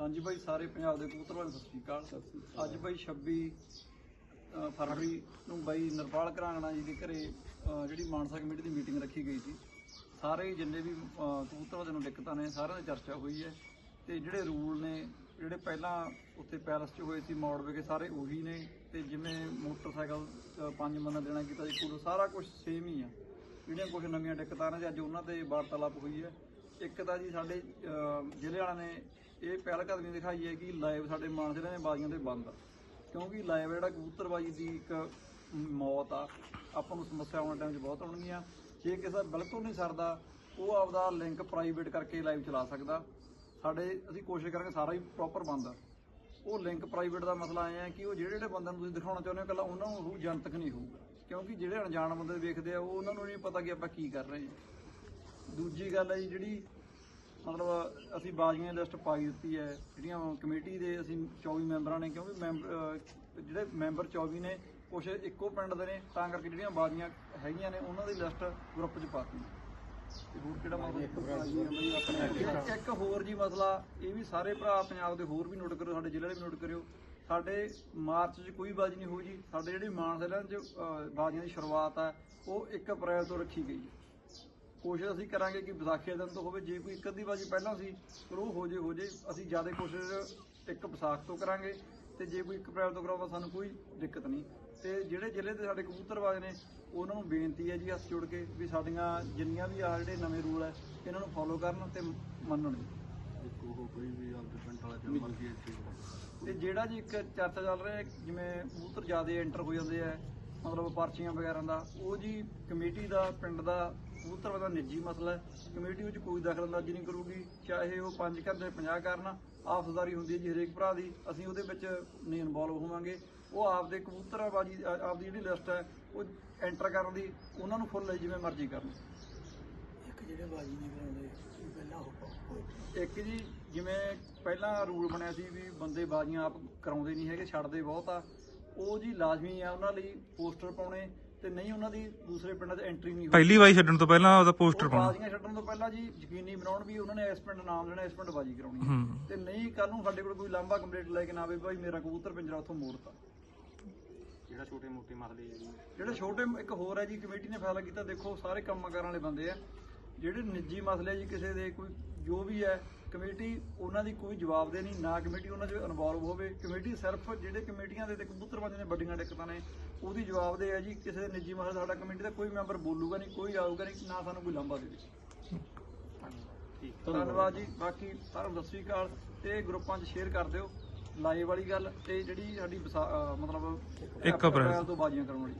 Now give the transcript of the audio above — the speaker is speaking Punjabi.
ਹਾਂਜੀ ਬਾਈ ਸਾਰੇ ਪੰਜਾਬ ਦੇ ਕਬੂਤਰ ਵਾਲੇ ਸਤਿ ਸ਼੍ਰੀ ਅਕਾਲ। ਅੱਜ ਬਾਈ 26 ਅ, ਫਰਵਰੀ ਨੂੰ ਬਾਈ ਨਰਪਾਲ ਕਰਾਂਗਣਾ ਜੀ ਦੇ ਘਰੇ ਜਿਹੜੀ ਮਾਨਸਾ ਕਮੇਟੀ ਦੀ ਮੀਟਿੰਗ ਰੱਖੀ ਗਈ ਸੀ। ਸਾਰੇ ਜਿੰਨੇ ਵੀ ਕਬੂਤਰ ਵਾਲਿਆਂ ਨੂੰ ਦਿੱਕਤਾਂ ਨੇ ਸਾਰਿਆਂ ਦੀ ਚਰਚਾ ਹੋਈ ਹੈ ਤੇ ਜਿਹੜੇ ਰੂਲ ਨੇ ਜਿਹੜੇ ਪਹਿਲਾਂ ਉੱਥੇ ਪੈਲਸ 'ਚ ਹੋਏ ਸੀ ਮੋੜ ਵਿਖੇ ਸਾਰੇ ਉਹੀ ਨੇ ਤੇ ਜਿਵੇਂ ਮੋਟਰਸਾਈਕਲ ਪੰਜ ਮੰਨ ਦੇਣਾ ਕੀਤਾ ਜੀ ਕੋਲ ਸਾਰਾ ਕੁਝ ਸੇਮ ਹੀ ਆ। ਜਿਹੜੀਆਂ ਕੁਝ ਨਵੀਆਂ ਦਿੱਕਤਾਂ ਨੇ ਅੱਜ ਉਹਨਾਂ ਤੇ ਵਾਰਤਾਲਾਪ ਹੋਈ ਹੈ। ਇੱਕ ਤਾਂ ਜੀ ਸਾਡੇ ਜ਼ਿਲ੍ਹੇ ਵਾਲਿਆਂ ਨੇ ਇਹ ਪਹਿਲ ਕਦਮੀ ਦਿਖਾਈ ਹੈ ਕਿ ਲਾਈਵ ਸਾਡੇ ਮਾਨਸੇ ਦੇ ਬਾਜ਼ੀਆਂ ਤੇ ਬੰਦ ਆ। ਕਿਉਂਕਿ ਲਾਈਵ ਜਿਹੜਾ ਕਬੂਤਰਬਾਜੀ ਦੀ ਇੱਕ ਮੌਤ ਆ, ਆਪਾਂ ਨੂੰ ਸਮੱਸਿਆ ਆਉਣ ਟਾਈਮ 'ਚ ਬਹੁਤ ਆਉਣਗੀਆਂ। ਜੇ ਕਿਸੇ ਦਾ ਬਿਲਕੁਲ ਨਹੀਂ ਸਰਦਾ, ਉਹ ਆਪਦਾ ਲਿੰਕ ਪ੍ਰਾਈਵੇਟ ਕਰਕੇ ਲਾਈਵ ਚਲਾ ਸਕਦਾ। ਸਾਡੇ, ਅਸੀਂ ਕੋਸ਼ਿਸ਼ ਕਰਾਂਗੇ ਸਾਰਾ ਹੀ ਪ੍ਰੋਪਰ ਬੰਦ ਆ। ਉਹ ਲਿੰਕ ਪ੍ਰਾਈਵੇਟ ਦਾ ਮਸਲਾ ਆਇਆ ਹੈ ਕਿ ਉਹ ਜਿਹੜੇ ਜਿਹੜੇ ਬੰਦਿਆਂ ਨੂੰ ਤੁਸੀਂ ਦਿਖਾਉਣਾ ਚਾਹੁੰਦੇ ਹੋ ਕੱਲਾ ਉਹਨਾਂ ਨੂੰ ਹੋਊ, ਜਨਤਕ ਨਹੀਂ ਹੋਊਗਾ। ਕਿਉਂਕਿ ਜਿਹੜੇ ਅਣਜਾਣ ਬੰਦੇ ਵੇਖਦੇ ਆ, ਉਹ ਉਹਨਾਂ ਨੂੰ ਨਹੀਂ ਪਤਾ ਕਿ ਆਪਾਂ ਕੀ ਕਰ ਰਹੇ ਹਾਂ। ਦੂਜੀ ਗੱਲ ਹੈ ਜੀ ਜਿਹੜੀ ਮਤਲਬ ਅਸੀਂ ਬਾਜ਼ੀਆਂ ਦੀ ਲਿਸਟ ਪਾਈ ਦਿੱਤੀ ਹੈ। ਜਿਹੜੀਆਂ ਕਮੇਟੀ ਦੇ ਅਸੀਂ 24 ਮੈਂਬਰਾਂ ਨੇ ਕਿਉਂਕਿ ਮੈਂਬਰ ਜਿਹੜੇ ਮੈਂਬਰ 24 ਨੇ ਕੁਛ ਇੱਕੋ ਪਿੰਡ ਦੇ ਨੇ ਤਾਂ ਕਰਕੇ ਜਿਹੜੀਆਂ ਬਾਜ਼ੀਆਂ ਹੈਗੀਆਂ ਨੇ ਉਹਨਾਂ ਦੀ ਲਿਸਟ ਗਰੁੱਪ 'ਚ ਪਾਤੀ। ਤੇ ਹੋਰ ਕਿਹੜਾ ਮਸਲਾ ਇੱਕ- ਹੋਰ ਜੀ ਮਸਲਾ ਇਹ ਵੀ ਸਾਰੇ ਭਰਾ ਪੰਜਾਬ ਦੇ ਹੋਰ ਵੀ ਨੋਟ ਕਰਿਓ ਸਾਡੇ ਜ਼ਿਲ੍ਹੇ ਦੇ ਵੀ ਨੋਟ ਕਰਿਓ। ਸਾਡੇ ਮਾਰਚ 'ਚ ਕੋਈ ਬਾਜੀ ਨਹੀਂ ਹੋਈ ਜੀ। ਸਾਡੇ ਜਿਹੜੀ ਮਾਨਸਾ 'ਚ ਅਹ, ਬਾਜ਼ੀਆਂ ਦੀ ਸ਼ੁਰੂਆਤ ਹੈ ਉਹ 1 ਅਪ੍ਰੈਲ ਤੋਂ ਰੱਖੀ ਗਈ ਹੈ। ਕੋਸ਼ਿਸ਼ ਅਸੀਂ ਕਰਾਂਗੇ ਕਿ ਵਿਸਾਖੀ ਦੇ ਦਿਨ ਤੋਂ ਹੋਵੇ ਜੇ ਕੋਈ ਇੱਕ ਅੱਧੀ ਬਾਜੀ ਪਹਿਲਾਂ ਸੀ ਫਿਰ ਉਹ ਹੋ ਜੇ ਹੋ ਜੇ ਅਸੀਂ ਜ਼ਿਆਦਾ ਕੋਸ਼ਿਸ਼ ਇੱਕ ਵਿਸਾਖ ਤੋਂ ਕਰਾਂਗੇ ਤੇ ਜੇ ਕੋਈ 1 ਅਪ੍ਰੈਲ ਤੋਂ ਕਰਾਉਂਦਾ ਸਾਨੂੰ ਕੋਈ ਦਿੱਕਤ ਨਹੀਂ। ਤੇ ਜਿਹੜੇ ਜ਼ਿਲ੍ਹੇ ਦੇ ਸਾਡੇ ਕਬੂਤਰਬਾਜ਼ ਨੇ ਉਹਨਾਂ ਨੂੰ ਬੇਨਤੀ ਹੈ ਜੀ ਹੱਥ ਜੋੜ ਕੇ ਵੀ ਸਾਡੀਆਂ ਜਿੰਨੀਆਂ ਵੀ ਆ ਜਿਹੜੇ ਨਵੇਂ ਰੂਲ ਹੈ ਇਹਨਾਂ ਨੂੰ ਫੋਲੋ ਕਰਨ ਤੇ ਮੰਨਣ। ਤੇ ਜਿਹੜਾ ਜੀ ਇੱਕ ਚਰਚਾ ਚੱਲ ਰਿਹਾ ਜਿਵੇਂ ਕਬੂਤਰ ਜ਼ਿਆਦਾ ਐਂਟਰ ਹੋ ਜਾਂਦੇ ਆ ਮਤਲਬ ਪਰਚੀਆਂ ਵਗੈਰਾ ਦਾ ਉਹ ਜੀ ਕਮੇਟੀ ਦਾ ਪਿੰਡ ਦਾ ਕਬੂਤਰ ਦਾ ਨਿੱਜੀ ਮਸਲਾ ਹੈ। ਕਮੇਟੀ ਵਿੱਚ ਕੋਈ ਦਖਲਅੰਦਾਜ਼ੀ ਨਹੀਂ ਕਰੂਗੀ ਚਾਹੇ ਉਹ ਪੰਜ ਕਰਦੇ 50 ਕਰਨ ਆਪਸਦਾਰੀ ਹੁੰਦੀ ਹੈ ਜੀ ਹਰੇਕ ਭਰਾ ਦੀ ਅਸੀਂ ਉਹਦੇ ਵਿੱਚ ਨਹੀਂ ਇਨਵੋਲਵ ਹੋਵਾਂਗੇ। ਉਹ ਆਪਦੇ ਕਬੂਤਰਾਬਾਜੀ ਆਪਦੀ ਜਿਹੜੀ ਲਿਸਟ ਹੈ ਉਹ ਐਂਟਰ ਕਰਨ ਦੀ ਉਹਨਾਂ ਨੂੰ ਫੁੱਲ ਜਿਵੇਂ ਮਰਜ਼ੀ ਕਰਨ। ਇੱਕ ਜਿਹੜੇ ਬਾਜੀ ਨਹੀਂ ਕਰਾਉਂਦੇ ਉਹ ਪਹਿਲਾਂ ਉਹ ਇੱਕ ਜੀ ਜਿਵੇਂ ਪਹਿਲਾਂ ਰੂਲ ਬਣਿਆ ਸੀ ਵੀ ਬੰਦੇ ਬਾਜ਼ੀਆਂ ਆਪ ਕਰਾਉਂਦੇ ਨਹੀਂ ਹੈਗੇ ਛੱਡਦੇ ਬਹੁਤ ਆ। ਉਹ ਜੀ ਲਾਜ਼ਮੀ ਆ ਉਹਨਾਂ ਲਈ ਪੋਸਟਰ ਪਾਉਣੇ ਤੇ ਨਹੀਂ ਉਹਨਾਂ ਦੀ ਦੂਸਰੇ ਪਿੰਡਾਂ 'ਚ ਐਂਟਰੀ ਨਹੀਂ ਹੋਈ। ਪਹਿਲੀ ਵਾਰੀ ਛੱਡਣ ਤੋਂ ਪਹਿਲਾਂ ਉਹਦਾ ਪੋਸਟਰ ਪਾਉਣਾ। ਬਾਜ਼ੀਆਂ ਛੱਡਣ ਤੋਂ ਪਹਿਲਾਂ ਜੀ ਯਕੀਨੀ ਬਣਾਉਣ ਵੀ ਉਹਨਾਂ ਨੇ ਇਸ ਪਿੰਡ ਨਾਮ ਲੈਣਾ ਇਸ ਪਿੰਡ ਬਾਜੀ ਕਰਾਉਣੀ ਹੈ। ਹੂੰ। ਤੇ ਨਹੀਂ ਕੱਲ ਨੂੰ ਸਾਡੇ ਕੋਲ ਕੋਈ ਲੰਬਾ ਕੰਪਲੀਟ ਲੈ ਕੇ ਨਾ ਆਵੇ ਭਾਈ ਮੇਰਾ ਕਬੂਤਰ ਪਿੰਜਰਾ ਉੱਥੋਂ ਮੋੜਤਾ। ਜਿਹੜਾ ਛੋਟੇ ਮੋਟੇ ਮਸਲੇ ਹੈ ਜੀ। ਜਿਹੜੇ ਛੋਟੇ ਇੱਕ ਹੋਰ ਹੈ ਜੀ ਕਮੇਟੀ ਨੇ ਫੈਸਲਾ ਕੀਤਾ ਦੇਖੋ ਸਾਰੇ ਕੰਮ ਕਰਨ ਵਾਲੇ ਬੰਦੇ ਆ। ਜਿਹੜੇ ਨਿੱਜੀ ਮਸਲੇ ਜੀ ਕਿਸੇ ਦੇ ਕੋਈ ਜੋ ਵੀ ਹੈ ਕਮੇਟੀ ਉਹਨਾਂ ਦੀ ਕੋਈ ਜਵਾਬ ਦੇ ਨਹੀਂ ਨਾ ਕਮੇਟੀ ਉਹਨਾਂ 'ਚ ਇਨਵੋਲਵ ਹੋਵੇ। ਕਮੇਟੀ ਸਿਰਫ ਜਿਹੜੇ ਕਮੇਟੀਆਂ ਦੇ ਤੇ ਕਬੂਤਰਬਾਜ਼ਾਂ ਦੇ ਵੱਡੀਆਂ ਦਿੱਕਤਾਂ ਨੇ ਉਹਦੀ ਜਵਾਬ ਦੇ ਹੈ ਜੀ। ਕਿਸੇ ਦੇ ਨਿੱਜੀ ਮਸਲੇ ਸਾਡਾ ਕਮੇਟੀ ਦਾ ਕੋਈ ਮੈਂਬਰ ਬੋਲੂਗਾ ਨਹੀਂ ਕੋਈ ਆਊਗਾ ਨਹੀਂ ਨਾ ਸਾਨੂੰ ਕੋਈ ਲਾਂਭਾ ਦੇਵੇ ਠੀਕ। ਧੰਨਵਾਦ ਜੀ। ਬਾਕੀ ਸਾਰਿਆਂ ਨੂੰ ਸਤਿ ਸ੍ਰੀ ਅਕਾਲ। ਤੇ ਗਰੁੱਪਾਂ 'ਚ ਸ਼ੇਅਰ ਕਰ ਦਿਓ। ਲਾਈਵ ਵਾਲੀ ਗੱਲ ਤੇ ਜਿਹੜੀ ਸਾਡੀ ਮਤਲਬ ਇੱਕ ਅਪ੍ਰੈਲ। ਤੋਂ ਬਾਜ਼ੀਆਂ ਕਰਾਉਣ ਵਾਲੀ।